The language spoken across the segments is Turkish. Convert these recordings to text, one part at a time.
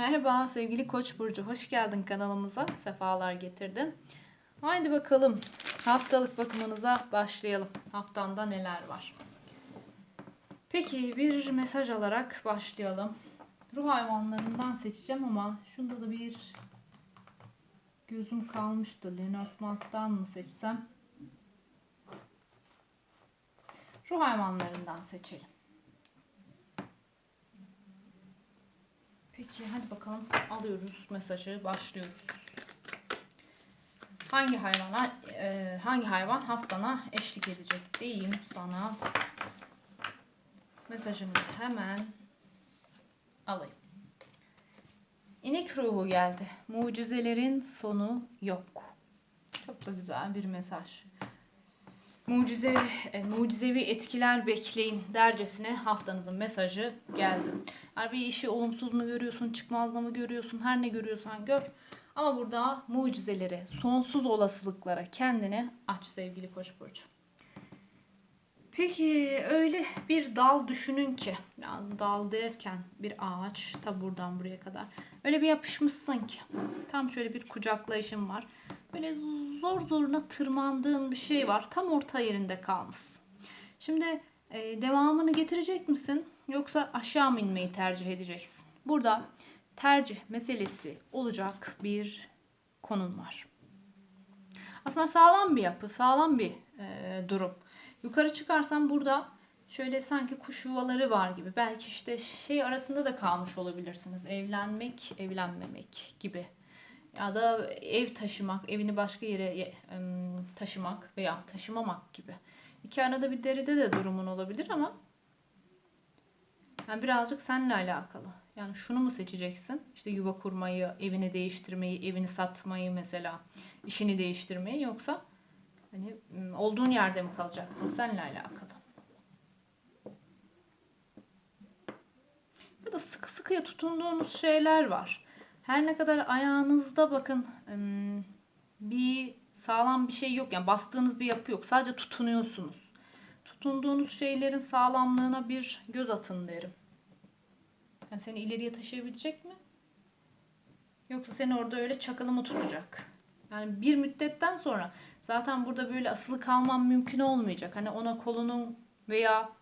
Merhaba sevgili Koç burcu, hoş geldin kanalımıza. Sefalar getirdin. Haydi bakalım haftalık bakımınıza başlayalım. Haftanda neler var? Peki bir mesaj alarak başlayalım. Ruh hayvanlarından seçeceğim ama şunda da bir gözüm kalmıştı. Lenormand'dan mı seçsem? Ruh hayvanlarından seçelim. Peki hadi bakalım alıyoruz mesajı başlıyoruz. Hangi hayvana e, hangi hayvan haftana eşlik edecek diyeyim sana. Mesajını hemen alayım. İnek ruhu geldi. Mucizelerin sonu yok. Çok da güzel bir mesaj. Mucize, e, mucizevi etkiler bekleyin dercesine haftanızın mesajı geldi. Yani bir işi olumsuz mu görüyorsun, çıkmazda mı görüyorsun, her ne görüyorsan gör. Ama burada mucizelere, sonsuz olasılıklara kendini aç sevgili Koç burcu. Peki öyle bir dal düşünün ki, yani dal derken bir ağaç ta buradan buraya kadar. Öyle bir yapışmışsın ki, tam şöyle bir kucaklayışın var. Böyle zor zoruna tırmandığın bir şey var. Tam orta yerinde kalmışsın. Şimdi e, devamını getirecek misin? Yoksa aşağı mı inmeyi tercih edeceksin? Burada tercih meselesi olacak bir konun var. Aslında sağlam bir yapı, sağlam bir e, durum. Yukarı çıkarsan burada şöyle sanki kuş yuvaları var gibi. Belki işte şey arasında da kalmış olabilirsiniz. Evlenmek, evlenmemek gibi. Ya da ev taşımak, evini başka yere taşımak veya taşımamak gibi. İki arada bir deride de durumun olabilir ama yani birazcık seninle alakalı. Yani şunu mu seçeceksin? İşte yuva kurmayı, evini değiştirmeyi, evini satmayı mesela, işini değiştirmeyi yoksa hani olduğun yerde mi kalacaksın? Seninle alakalı. Ya da sıkı sıkıya tutunduğunuz şeyler var. Her ne kadar ayağınızda bakın bir sağlam bir şey yok. Yani bastığınız bir yapı yok. Sadece tutunuyorsunuz. Tutunduğunuz şeylerin sağlamlığına bir göz atın derim. Yani seni ileriye taşıyabilecek mi? Yoksa seni orada öyle çakalı mı tutacak? Yani bir müddetten sonra zaten burada böyle asılı kalman mümkün olmayacak. Hani ona kolunun veya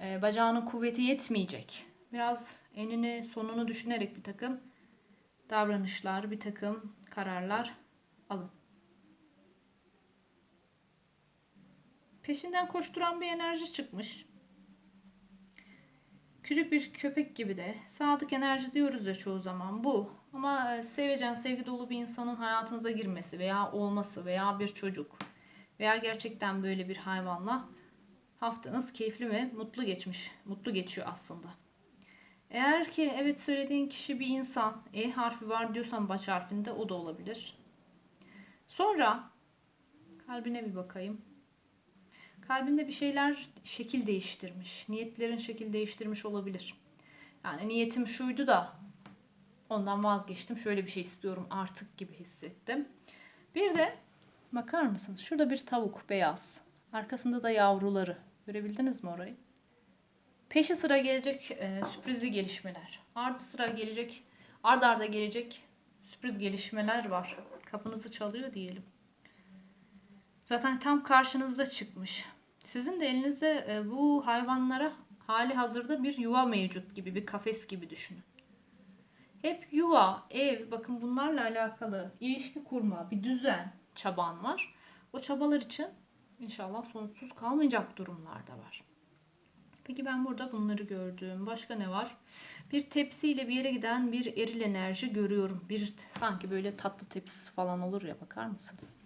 e, bacağının kuvveti yetmeyecek. Biraz enini sonunu düşünerek bir takım davranışlar, bir takım kararlar alın. Peşinden koşturan bir enerji çıkmış. Küçük bir köpek gibi de sadık enerji diyoruz ya çoğu zaman bu. Ama e, sevecen, sevgi dolu bir insanın hayatınıza girmesi veya olması veya bir çocuk veya gerçekten böyle bir hayvanla haftanız keyifli ve mutlu geçmiş. Mutlu geçiyor aslında. Eğer ki evet söylediğin kişi bir insan, E harfi var diyorsan baş harfinde o da olabilir. Sonra kalbine bir bakayım. Kalbinde bir şeyler şekil değiştirmiş. Niyetlerin şekil değiştirmiş olabilir. Yani niyetim şuydu da ondan vazgeçtim. Şöyle bir şey istiyorum artık gibi hissettim. Bir de bakar mısınız? Şurada bir tavuk beyaz. Arkasında da yavruları. Görebildiniz mi orayı? Peşi sıra gelecek e, sürprizli gelişmeler. Ardı sıra gelecek, ard arda gelecek sürpriz gelişmeler var. Kapınızı çalıyor diyelim. Zaten tam karşınızda çıkmış. Sizin de elinizde e, bu hayvanlara hali hazırda bir yuva mevcut gibi, bir kafes gibi düşünün. Hep yuva, ev, bakın bunlarla alakalı ilişki kurma, bir düzen çaban var. O çabalar için inşallah sonuçsuz kalmayacak durumlar da var. Peki ben burada bunları gördüm. Başka ne var? Bir tepsiyle bir yere giden bir eril enerji görüyorum. Bir sanki böyle tatlı tepsisi falan olur ya bakar mısınız?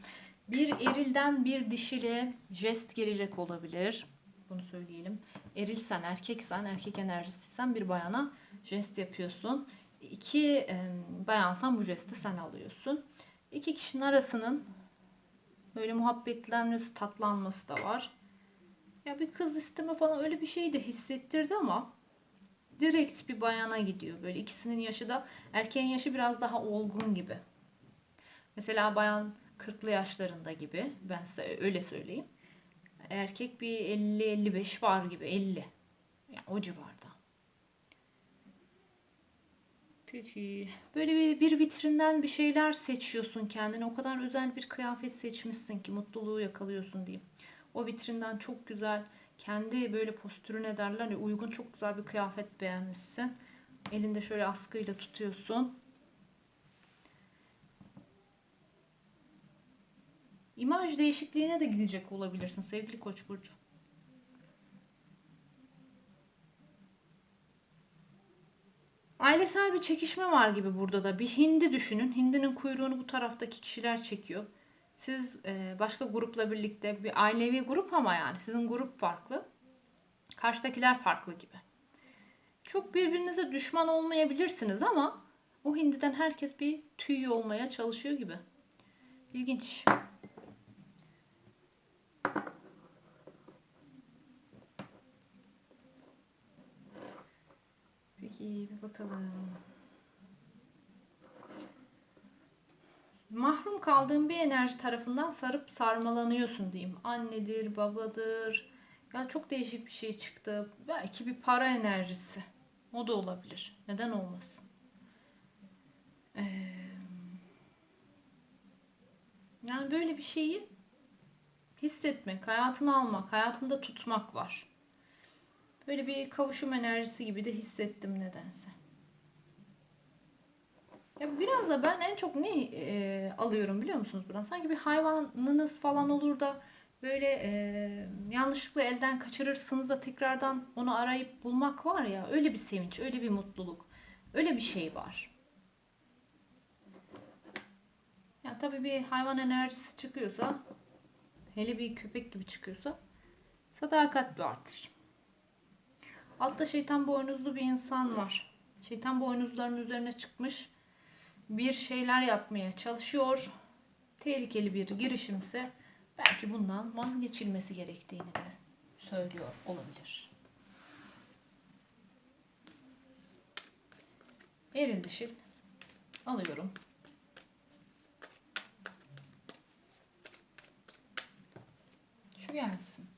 Bir erilden bir dişile jest gelecek olabilir. Bunu söyleyelim. Erilsen, erkeksen, erkek enerjisiysen bir bayana jest yapıyorsun. İki e, bayansan bu jesti sen alıyorsun. İki kişinin arasının böyle muhabbetlenmesi, tatlanması da var. Ya bir kız isteme falan öyle bir şey de hissettirdi ama direkt bir bayana gidiyor. Böyle ikisinin yaşı da erkeğin yaşı biraz daha olgun gibi. Mesela bayan 40'lı yaşlarında gibi. Ben size öyle söyleyeyim. Erkek bir 50-55 var gibi. 50. Yani o civarda. Peki. Böyle bir, bir vitrinden bir şeyler seçiyorsun kendine. O kadar özel bir kıyafet seçmişsin ki mutluluğu yakalıyorsun diyeyim. O vitrinden çok güzel kendi böyle postürüne derler ya uygun çok güzel bir kıyafet beğenmişsin. Elinde şöyle askıyla tutuyorsun. İmaj değişikliğine de gidecek olabilirsin sevgili Koç burcu. Ailesel bir çekişme var gibi burada da. Bir hindi düşünün. Hindinin kuyruğunu bu taraftaki kişiler çekiyor. Siz e, başka grupla birlikte bir ailevi grup ama yani sizin grup farklı. Karşıdakiler farklı gibi. Çok birbirinize düşman olmayabilirsiniz ama o hindiden herkes bir tüy olmaya çalışıyor gibi. İlginç. Peki bir bakalım. Mahrum kaldığın bir enerji tarafından sarıp sarmalanıyorsun diyeyim. Annedir, babadır. Ya çok değişik bir şey çıktı. Belki bir para enerjisi. O da olabilir. Neden olmasın? Ee, yani böyle bir şeyi hissetmek, hayatına almak, hayatında tutmak var. Böyle bir kavuşum enerjisi gibi de hissettim nedense. Ya biraz da ben en çok ne e, alıyorum biliyor musunuz buradan? Sanki bir hayvanınız falan olur da böyle e, yanlışlıkla elden kaçırırsınız da tekrardan onu arayıp bulmak var ya öyle bir sevinç, öyle bir mutluluk, öyle bir şey var. Yani tabii bir hayvan enerjisi çıkıyorsa, hele bir köpek gibi çıkıyorsa sadakat vardır. Altta şeytan boynuzlu bir insan var. Şeytan boynuzlarının üzerine çıkmış bir şeyler yapmaya çalışıyor. Tehlikeli bir girişimse belki bundan vazgeçilmesi gerektiğini de söylüyor olabilir. Eril dişil alıyorum. Şu gelsin.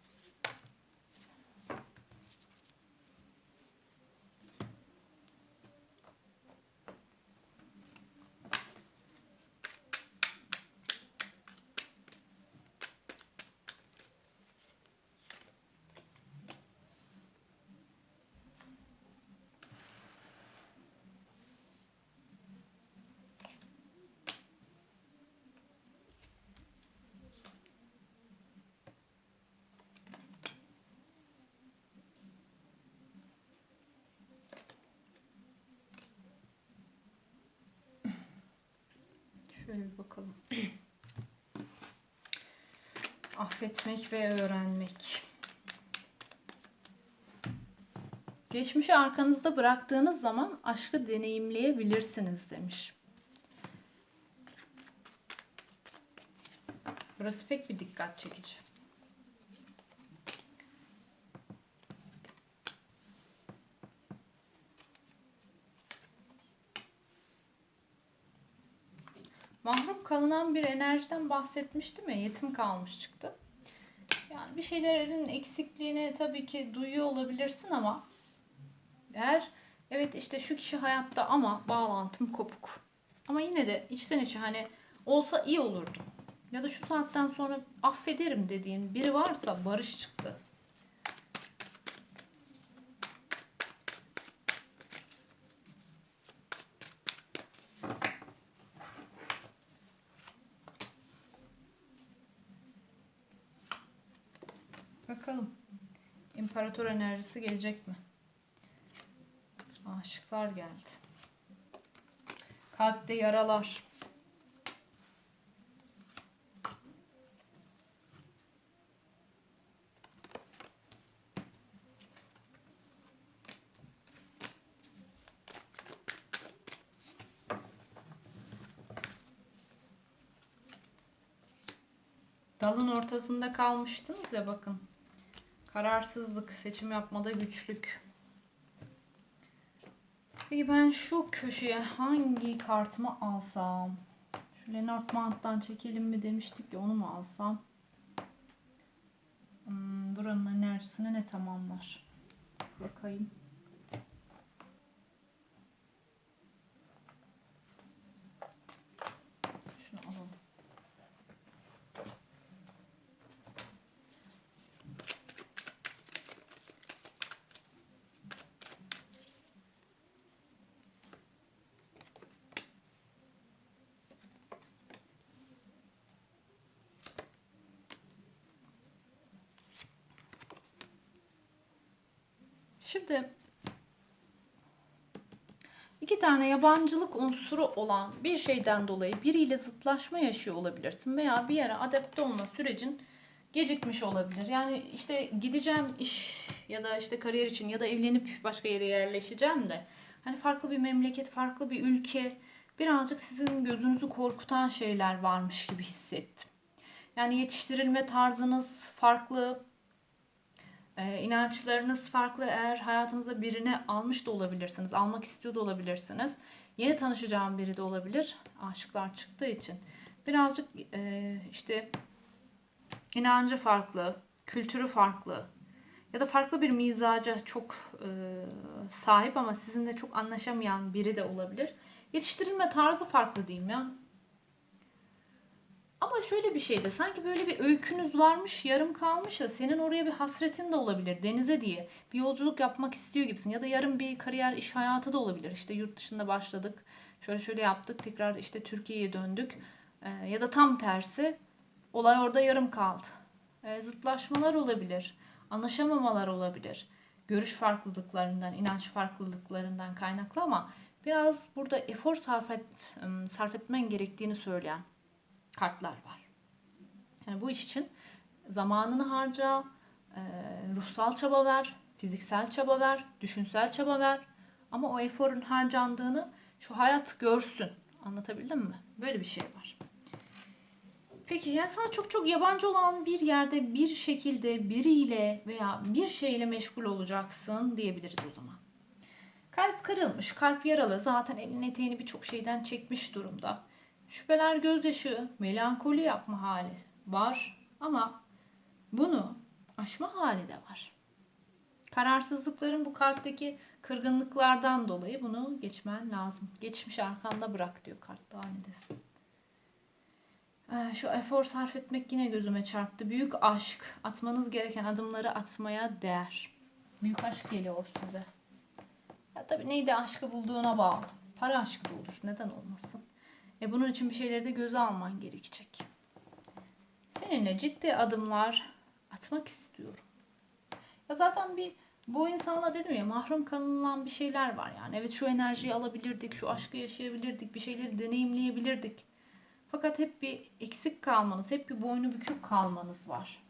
Şöyle bakalım. Affetmek ve öğrenmek. Geçmişi arkanızda bıraktığınız zaman aşkı deneyimleyebilirsiniz demiş. Burası pek bir dikkat çekici. Kalınan bir enerjiden bahsetmiştim ya yetim kalmış çıktı. Yani bir şeylerin eksikliğini tabii ki duyuyor olabilirsin ama eğer evet işte şu kişi hayatta ama bağlantım kopuk. Ama yine de içten içe hani olsa iyi olurdu. Ya da şu saatten sonra affederim dediğin biri varsa barış çıktı. Bakalım. İmparator enerjisi gelecek mi? Aşıklar geldi. Kalpte yaralar. Dalın ortasında kalmıştınız ya bakın. Kararsızlık, seçim yapmada güçlük. Peki ben şu köşeye hangi kartımı alsam? Şu Lenormand'dan çekelim mi demiştik ya onu mu alsam? Hmm, buranın enerjisini ne tamamlar? Bakayım. Şimdi iki tane yabancılık unsuru olan bir şeyden dolayı biriyle zıtlaşma yaşıyor olabilirsin veya bir yere adapte olma sürecin gecikmiş olabilir. Yani işte gideceğim iş ya da işte kariyer için ya da evlenip başka yere yerleşeceğim de hani farklı bir memleket, farklı bir ülke birazcık sizin gözünüzü korkutan şeyler varmış gibi hissettim. Yani yetiştirilme tarzınız farklı, e, inançlarınız farklı. Eğer hayatınıza birini almış da olabilirsiniz, almak istiyor da olabilirsiniz. Yeni tanışacağım biri de olabilir. Aşıklar çıktığı için. Birazcık e, işte inancı farklı, kültürü farklı ya da farklı bir mizaca çok e, sahip ama sizinle çok anlaşamayan biri de olabilir. Yetiştirilme tarzı farklı diyeyim ya. Ama şöyle bir şey de sanki böyle bir öykünüz varmış yarım kalmış da senin oraya bir hasretin de olabilir denize diye. Bir yolculuk yapmak istiyor gibisin ya da yarın bir kariyer iş hayatı da olabilir. İşte yurt dışında başladık şöyle şöyle yaptık tekrar işte Türkiye'ye döndük Ee, ya da tam tersi olay orada yarım kaldı. Ee, zıtlaşmalar olabilir anlaşamamalar olabilir. Görüş farklılıklarından, inanç farklılıklarından kaynaklı ama biraz burada efor sarf, et, sarf etmen gerektiğini söyleyen kartlar var. Yani bu iş için zamanını harca, e, ruhsal çaba ver, fiziksel çaba ver, düşünsel çaba ver. Ama o eforun harcandığını şu hayat görsün. Anlatabildim mi? Böyle bir şey var. Peki yani sana çok çok yabancı olan bir yerde bir şekilde biriyle veya bir şeyle meşgul olacaksın diyebiliriz o zaman. Kalp kırılmış, kalp yaralı. Zaten elin eteğini birçok şeyden çekmiş durumda. Şüpheler, gözyaşı, melankoli yapma hali var ama bunu aşma hali de var. Kararsızlıkların bu kalpteki kırgınlıklardan dolayı bunu geçmen lazım. Geçmiş arkanda bırak diyor kart daha ne desin. Ee, Şu efor sarf etmek yine gözüme çarptı. Büyük aşk. Atmanız gereken adımları atmaya değer. Büyük aşk geliyor size. Ya tabii neydi aşkı bulduğuna bağlı. Para aşkı da olur. Neden olmasın? E bunun için bir şeyleri de göze alman gerekecek. Seninle ciddi adımlar atmak istiyorum. Ya zaten bir bu insanla dedim ya mahrum kalınan bir şeyler var yani. Evet şu enerjiyi alabilirdik, şu aşkı yaşayabilirdik, bir şeyleri deneyimleyebilirdik. Fakat hep bir eksik kalmanız, hep bir boynu bükük kalmanız var.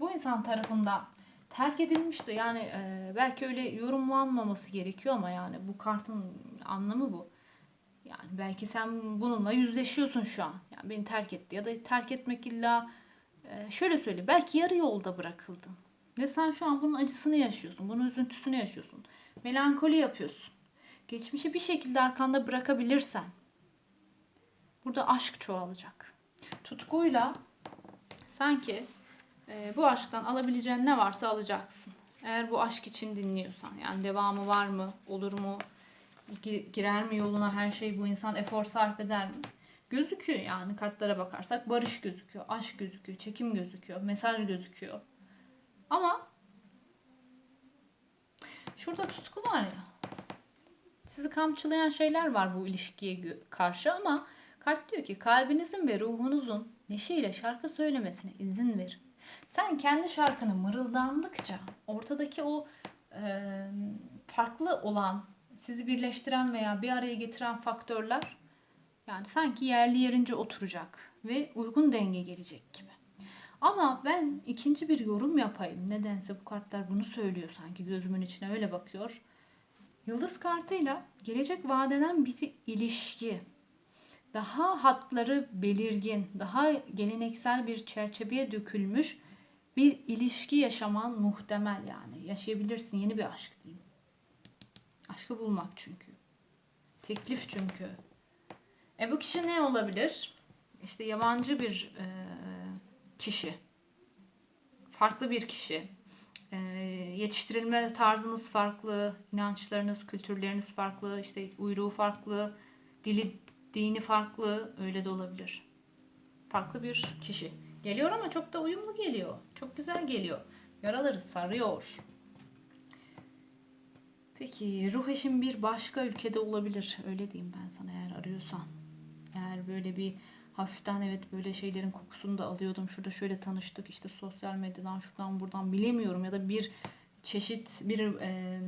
Bu insan tarafından terk edilmişti. Yani e, belki öyle yorumlanmaması gerekiyor ama yani bu kartın anlamı bu. Yani belki sen bununla yüzleşiyorsun şu an. Yani beni terk etti ya da terk etmek illa e, şöyle söyle belki yarı yolda bırakıldın. Ve sen şu an bunun acısını yaşıyorsun. Bunun üzüntüsünü yaşıyorsun. Melankoli yapıyorsun. Geçmişi bir şekilde arkanda bırakabilirsen burada aşk çoğalacak. Tutkuyla sanki e, bu aşktan alabileceğin ne varsa alacaksın. Eğer bu aşk için dinliyorsan yani devamı var mı, olur mu, gi- girer mi yoluna her şey bu insan efor sarf eder mi? Gözüküyor yani kartlara bakarsak barış gözüküyor, aşk gözüküyor, çekim gözüküyor, mesaj gözüküyor. Ama şurada tutku var ya. Sizi kamçılayan şeyler var bu ilişkiye karşı ama kart diyor ki kalbinizin ve ruhunuzun neşeyle şarkı söylemesine izin verin. Sen kendi şarkını mırıldandıkça ortadaki o e, farklı olan sizi birleştiren veya bir araya getiren faktörler yani sanki yerli yerince oturacak ve uygun denge gelecek gibi. Ama ben ikinci bir yorum yapayım. Nedense bu kartlar bunu söylüyor sanki gözümün içine öyle bakıyor. Yıldız kartıyla gelecek vadeden bir ilişki. Daha hatları belirgin, daha geleneksel bir çerçeveye dökülmüş bir ilişki yaşaman muhtemel yani. Yaşayabilirsin yeni bir aşk diyeyim. Aşkı bulmak çünkü. Teklif çünkü. E bu kişi ne olabilir? İşte yabancı bir e, kişi. Farklı bir kişi. E, yetiştirilme tarzınız farklı, inançlarınız, kültürleriniz farklı, işte uyruğu farklı, dili, dini farklı, öyle de olabilir. Farklı bir kişi. Geliyor ama çok da uyumlu geliyor. Çok güzel geliyor. Yaraları sarıyor. Peki ruh eşin bir başka ülkede olabilir. Öyle diyeyim ben sana eğer arıyorsan. Eğer böyle bir hafiften evet böyle şeylerin kokusunu da alıyordum. Şurada şöyle tanıştık işte sosyal medyadan şuradan buradan bilemiyorum ya da bir çeşit bir e,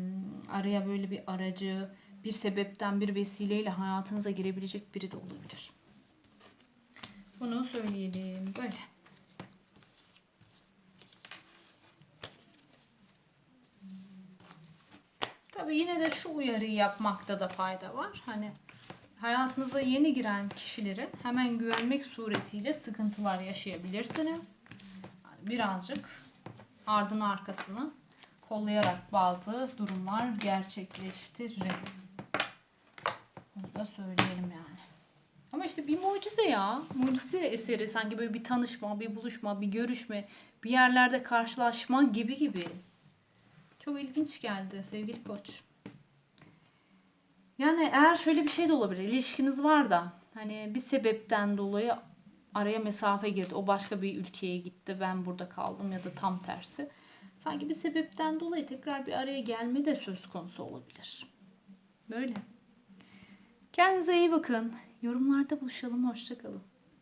araya böyle bir aracı bir sebepten bir vesileyle hayatınıza girebilecek biri de olabilir. Bunu söyleyelim böyle. Tabii yine de şu uyarıyı yapmakta da fayda var. Hani hayatınıza yeni giren kişilere hemen güvenmek suretiyle sıkıntılar yaşayabilirsiniz. Birazcık ardın arkasını kollayarak bazı durumlar gerçekleştirin. Bunu da söyleyelim yani. Ama işte bir mucize ya. Mucize eseri sanki böyle bir tanışma, bir buluşma, bir görüşme, bir yerlerde karşılaşma gibi gibi. Çok ilginç geldi sevgili koç. Yani eğer şöyle bir şey de olabilir. İlişkiniz var da hani bir sebepten dolayı araya mesafe girdi. O başka bir ülkeye gitti. Ben burada kaldım ya da tam tersi. Sanki bir sebepten dolayı tekrar bir araya gelme de söz konusu olabilir. Böyle. Kendinize iyi bakın. Yorumlarda buluşalım. Hoşçakalın.